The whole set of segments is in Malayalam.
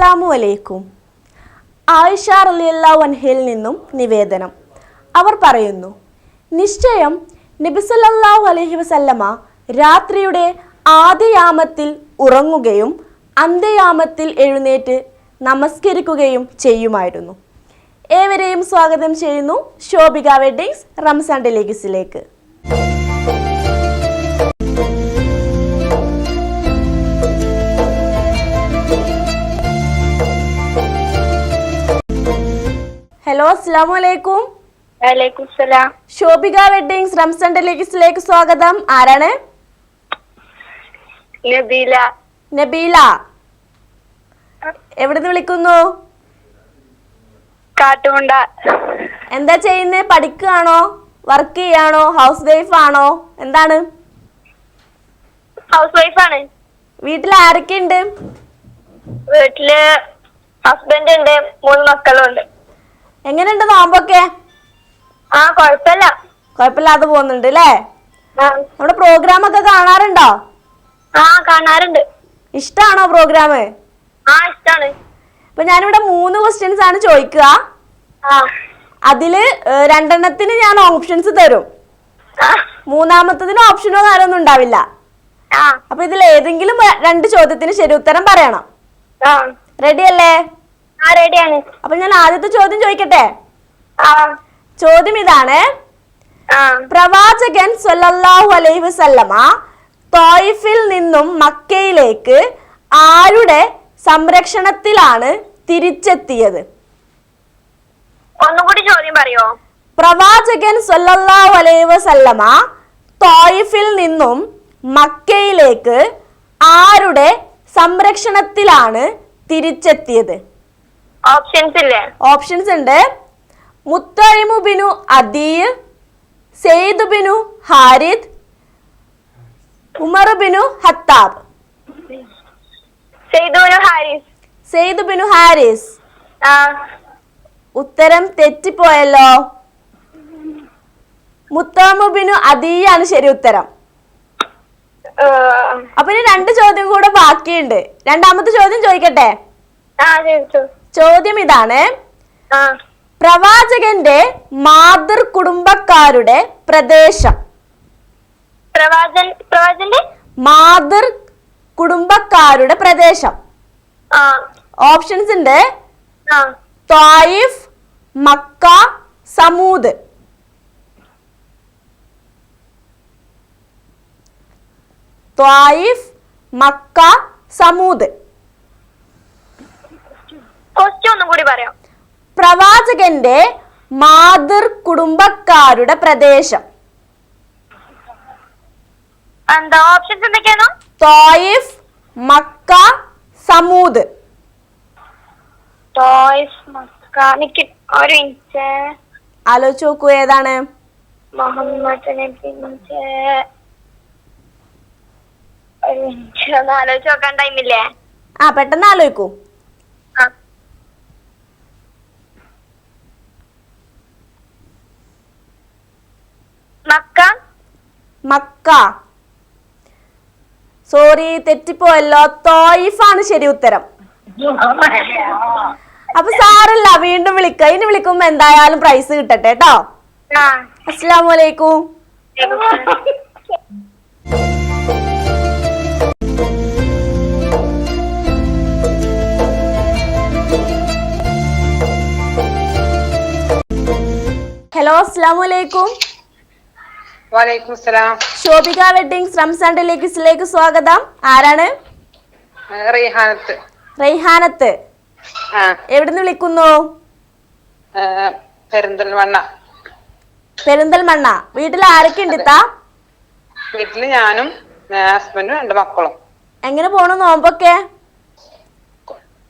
അസ്സലാമു അലൈക്കും. ആയിഷ റളിയല്ലാഹു വൻഹയിൽ നിന്നും നിവേദനം. അവർ പറയുന്നു നിശ്ചയം നബിസല്ലാഹു അലഹി വസല്ലമ രാത്രിയുടെ ആദ്യയാമത്തിൽ ഉറങ്ങുകയും അന്ത്യയാമത്തിൽ എഴുന്നേറ്റ് നമസ്കരിക്കുകയും ചെയ്യുമായിരുന്നു. ഏവരെയും സ്വാഗതം ചെയ്യുന്നു ശോഭിക വെഡ്ഡിങ്സ് റംസാൻ ഡെലിഗസിലേക്ക്. ഹലോ അസ്സാം വലൈക്കും ശോഭിക റംസാൻ ഡെലിഗസിലേക്ക് സ്വാഗതം. ആരാണ്? നബീല. നബീല. എവിടുന്ന് വിളിക്കുന്നു? കാട്ടുമുണ്ട എന്താ ചെയ്യുന്നത് പഠിക്കുകയാണോ? വർക്ക് ചെയ്യാണോ? ഹൗസ് വൈഫ് ആണോ? എന്താണ്? ഹൗസ് വൈഫ് ആണ്. വീട്ടിൽ ആരൊക്കെയുണ്ട്? വീട്ടിൽ ഹസ്ബൻഡ് ഉണ്ട് മൂന്ന് മക്കളും ഉണ്ട് എങ്ങനെയുണ്ട് നോമ്പൊക്കെ? ആ കൊഴപ്പല്ല. കുഴപ്പമില്ലാതെ പോകുന്നുണ്ട് അല്ലേ നമ്മുടെ പ്രോഗ്രാം ഒക്കെ കാണാറുണ്ടോ? ആ കാണാറുണ്ട്. ഇഷ്ടാണോ പ്രോഗ്രാം ആ ഇഷ്ടാണ്. അപ്പൊ ഞാനിവിടെ മൂന്ന് ക്വസ്റ്റ്യൻസ് ആണ് ചോദിക്കുക. അതിൽ രണ്ടെണ്ണത്തിന് ഞാൻ ഓപ്ഷൻസ് തരും. മൂന്നാമത്തതിന് ഓപ്ഷനോ കാര്യമൊന്നും ഉണ്ടാവില്ല. അപ്പൊ ഇതിൽ ഏതെങ്കിലും രണ്ട് ചോദ്യത്തിന് ശരി ഉത്തരം പറയണം. റെഡി അല്ലേ? റെഡിയാണ് അപ്പൊ ഞാൻ ആദ്യത്തെ ചോദ്യം ചോദിക്കട്ടെ? ചോദ്യം ഇതാണ്. പ്രവാചകൻ സല്ലല്ലാഹു അലൈഹി വസല്ലമ തോയിഫിൽ നിന്നും മക്കയിലേക്ക് ആരുടെ സംരക്ഷണത്തിലാണ് തിരിച്ചെത്തിയത്? ഒന്നുകൂടി ചോദ്യം പറയോ? പ്രവാചകൻ സല്ലല്ലാഹു അലൈഹി വസല്ലമ തോയിഫിൽ നിന്നും മക്കയിലേക്ക് ആരുടെ സംരക്ഷണത്തിലാണ് തിരിച്ചെത്തിയത്? ഓപ്ഷൻസ് ഇല്ലേ? ഓപ്ഷൻസ് ഉണ്ട് മുത്തഴിമു ബിനു അദീർ സെയ്ദ് ബിനു ഹാരിദ് ഉമർ ബിനു ഹത്താബ്. സെയ്ദ് ബിനു ഹാരിസ്. ഉത്തരം തെറ്റിപ്പോയല്ലോ. മുത്തമു ബിനു അദീയാണ് ശരി ഉത്തരം. അപ്പൊ ഇനി രണ്ട് ചോദ്യം കൂടെ ബാക്കിയുണ്ട്. രണ്ടാമത്തെ ചോദ്യം ചോദിക്കട്ടെ? ആ ചോദിച്ചു. ചോദ്യം ഇതാണ്. പ്രവാചകന്റെ മാതൃ കുടുംബക്കാരുടെ പ്രദേശം. മാതൃ കുടുംബക്കാരുടെ പ്രദേശം. ഓപ്ഷൻസ് ഉണ്ട്. Taif Mecca Thamud. Taif Mecca Thamud. Question ഒന്നും കൂടി പറയാം. പ്രവാചകന്റെ മാതൃ കുടുംബക്കാരുടെ പ്രദേശം. എന്താ ഓപ്ഷൻസ് എന്തൊക്കെയാണോ? Taif Mecca Thamud. Taif Mecca എനിക്ക് ഒരു മിനിറ്റ്. ആലോചിച്ച് നോക്കൂ ഏതാണ്? മുഹമ്മദ് മിനിറ്റ് ആലോചിച്ച് നോക്കാൻ ടൈമില്ലേ ആ പെട്ടെന്ന് ആലോചിക്കൂ ആ മക്ക മക്ക. സോറി തെറ്റിപ്പോയല്ലോ. തോയിഫാണ് ശരി ഉത്തരം. അപ്പൊ സാറല്ല വീണ്ടും വിളിക്ക. ഇനി വിളിക്കുമ്പോ എന്തായാലും പ്രൈസ് കിട്ടട്ടെ കേട്ടോ. അസ്സലാമലൈക്കും ഹലോ അസ്സാം വലൈക്കും വലൈക്കും സലാം ശോഭിക വെഡിങ്സ് റംസാൻ ഡെലിഗസിലേക്ക് സ്വാഗതം. ആരാണ്? റീഹാനത്ത് റൈഹാനത്ത് എവിടുന്ന് വിളിക്കുന്നു? പെരിന്തൽമണ്ണ. പെരിന്തൽമണ്ണ. വീട്ടിൽ ആരൊക്കെ ഉണ്ട് വീട്ടിൽ ഞാനും ഹസ്ബൻഡും രണ്ട് മക്കളും. എങ്ങനെ പോണു നോമ്പൊക്കെ?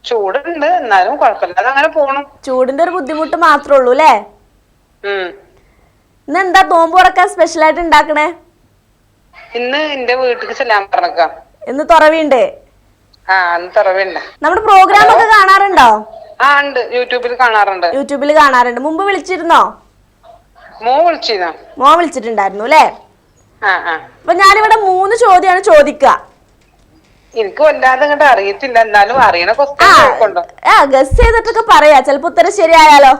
ചൂടുണ്ട്. എന്നാലും കുഴപ്പമില്ലാതെ അങ്ങനെ പോണു. ചൂടിന്റെ ഒരു ബുദ്ധിമുട്ട് മാത്രമേ ഉള്ളൂ അല്ലേ? ഇന്ന് എന്താ നോമ്പ് തുറക്കാൻ സ്പെഷ്യൽ ആയിട്ട് ഉണ്ടാക്കണേ ഇന്ന് എന്റെ വീട്ടിൽ ചെല്ലാൻ പറഞ്ഞേക്കാം. ഇന്ന് തുറവിണ്ട്. ആ അന്ന് തുറവുണ്ട്. നമ്മുടെ പ്രോഗ്രാം ഒക്കെ കാണാറുണ്ടോ? ആ ഉണ്ട് യൂട്യൂബിൽ കാണാറുണ്ട്. യൂട്യൂബിൽ കാണാറുണ്ട്. മുമ്പ് വിളിച്ചിരുന്നോ? മോ വിളിച്ചിരുന്നോ മോൻ വിളിച്ചിട്ടുണ്ടായിരുന്നു അല്ലേ? ആ ആ. അപ്പൊ ഞാനിവിടെ മൂന്ന് ചോദ്യമാണ് ചോദിക്കുക എനിക്ക് വല്ലാതെ അങ്ങോട്ട് അറിയത്തില്ല. എന്നാലും അറിയണ ക്വസ്റ്റ്യൻ ആ ഗസ് ചെയ്തിട്ടൊക്കെ പറയാ. ചിലപ്പോ ഉത്തരം ശരിയായാലോ?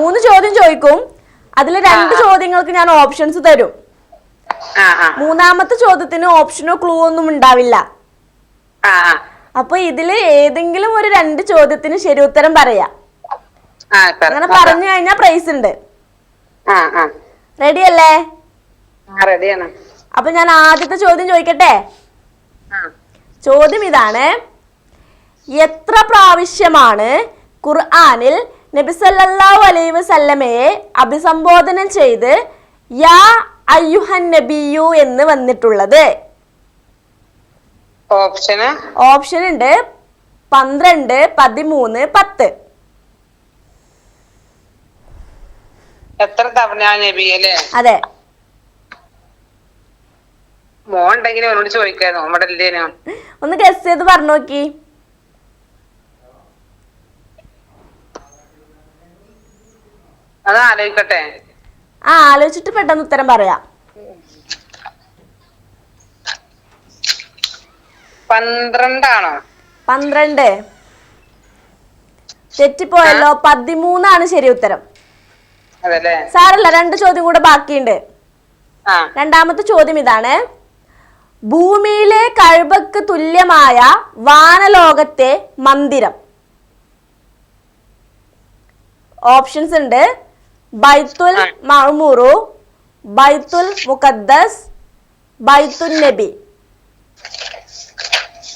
മൂന്ന് ചോദ്യം ചോദിക്കും. അതിൽ രണ്ട് ചോദ്യങ്ങൾക്ക് ഞാൻ ഓപ്ഷൻസ് തരും. മൂന്നാമത്തെ ചോദ്യത്തിന് ഓപ്ഷനോ ക്ലൂ ഒന്നും ഉണ്ടാവില്ല. അപ്പൊ ഇതിൽ ഏതെങ്കിലും ഒരു രണ്ട് ചോദ്യത്തിന് ശരി ഉത്തരം പറയാ. അങ്ങനെ പറഞ്ഞു കഴിഞ്ഞാൽ പ്രൈസ് ഉണ്ട്. റെഡി അല്ലേ? അപ്പൊ ഞാൻ ആദ്യത്തെ ചോദ്യം ചോദിക്കട്ടെ? ചോദ്യം ഇതാണ്. എത്ര പ്രാവശ്യമാണ് ഖുർആനിൽ നബി സല്ലല്ലാഹു അലൈഹി വസല്ലമയെ അഭിസംബോധന ചെയ്ത് യാ അയ്യുഹൻ നബിയു എന്ന് വന്നിട്ടുള്ളത്. ഓപ്ഷന് ഓപ്ഷൻ ഉണ്ട്. പന്ത്രണ്ട് പതിമൂന്ന് പത്ത്. എത്ര തവണ അതെ. മോണ്ടെങ്കിലും ഉണ്ടെങ്കിൽ അവനോട് ചോദിക്കായിരുന്നു. നമ്മുടെ ഒന്ന് ഗസ് ചെയ്ത് പറഞ്ഞു നോക്കി. അത് ആലോചിക്കട്ടെ. ആ ആലോചിച്ചിട്ട് പെട്ടെന്ന് ഉത്തരം പറയാം. പന്ത്രണ്ടാണോ? പന്ത്രണ്ട്. തെറ്റിപ്പോയല്ലോ പതിമൂന്നാണ് ശരി ഉത്തരം. സാറല്ല രണ്ട് ചോദ്യം കൂടെ ബാക്കിയുണ്ട്. രണ്ടാമത്തെ ചോദ്യം ഇതാണ്. ഭൂമിയിലെ കഴിവക്ക് തുല്യമായ വാനലോകത്തെ മന്ദിരം. ഓപ്ഷൻസ് ഉണ്ട്. ബൈത്തുൽ. മഅ്മൂറു ബൈത്തുൽ മുഖദ്ദസ് ബൈത്തുൽ നബി.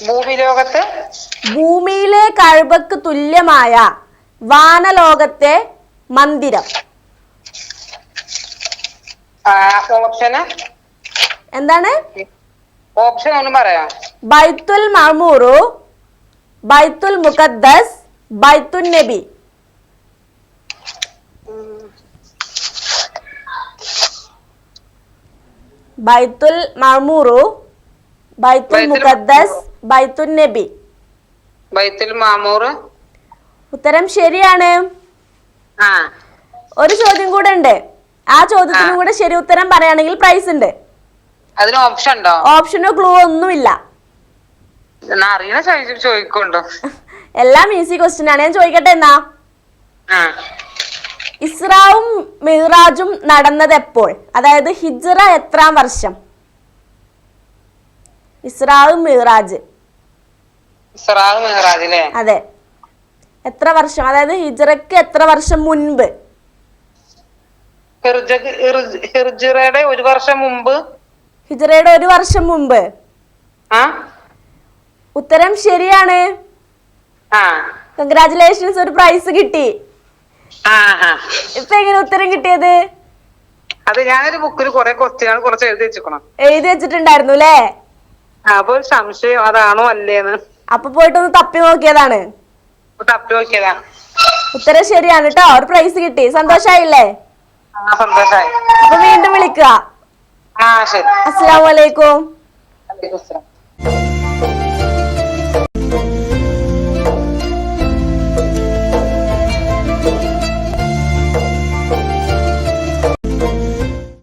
ഭൂമി ലോകത്ത് ഭൂമിയിലെ കഴുബക്ക് തുല്യമായ വാനലോകത്തെ മന്ദിരം. എന്താണ്? ഓപ്ഷൻ ഒന്ന് പറയാം. ബൈത്തുൽ മഅ്മൂറു ബൈത്തുൽ മുഖദ്ദസ് ബൈത്തുൽ നബി. ബൈത്തുൽ മഅ്മൂറു ബൈത്തുൽ മുഖദ്ദസ് ബൈത്തുൽ നബി. ബൈത്തുൽ മാമൂർ ഉത്തരം ശരിയാണ്. ആ. ഒരു ചോദ്യം കൂടെ ഉണ്ട്. ആ ചോദ്യത്തിനും കൂടെ ശരി ഉത്തരം പറയുകയാണെങ്കിൽ പ്രൈസ് ഉണ്ട്. അതിന് ഓപ്ഷൻ ഉണ്ടോ? ഓപ്ഷനോ ക്ലൂ ഒന്നുമില്ല. അറിയണ ചോദിക്കുണ്ടോ? എല്ലാം ഈസി ക്വസ്റ്റ്യൻ ആണ്. ഞാൻ ചോദിക്കട്ടെ എന്നാ? ഇസ്രാവും മിറാജും നടന്നത് എപ്പോൾ അതായത് ഹിജ്റ എത്രാം വർഷം? ഇസ്രാവും മിറാജ് അതെ. എത്ര വർഷം? അതായത് ഹിജ്റക്ക് എത്ര വർഷം മുൻപ്? ഹിർജ- ഒരു വർഷം മുമ്പ്. ഹിജ്റയുടെ ഒരു വർഷം മുമ്പ്? ഉത്തരം ശരിയാണ്. കൺഗ്രാചുലേഷൻസ് ഒരു പ്രൈസ് കിട്ടി. ഇപ്പൊ എങ്ങനെ ഉത്തരം കിട്ടിയത്? അത് ഞാനൊരു ബുക്കിൽ കുറെ ക്വസ്റ്റ്യനുകൾ കുറച്ച് എഴുതി വെച്ചിക്കണം എഴുതി വെച്ചിട്ടുണ്ടായിരുന്നു അല്ലേ അപ്പൊ ഒരു സംശയം അതാണോ അല്ലേന്ന്. അപ്പൊ പോയിട്ടൊന്ന് തപ്പി നോക്കിയതാണ്. തപ്പി നോക്കിയതാ. ഉത്തരം ശരിയാണ് കേട്ടോ ഒരു പ്രൈസ് കിട്ടി. സന്തോഷായില്ലേ? സന്തോഷായി. അപ്പൊ വീണ്ടും വിളിക്കുക. ആ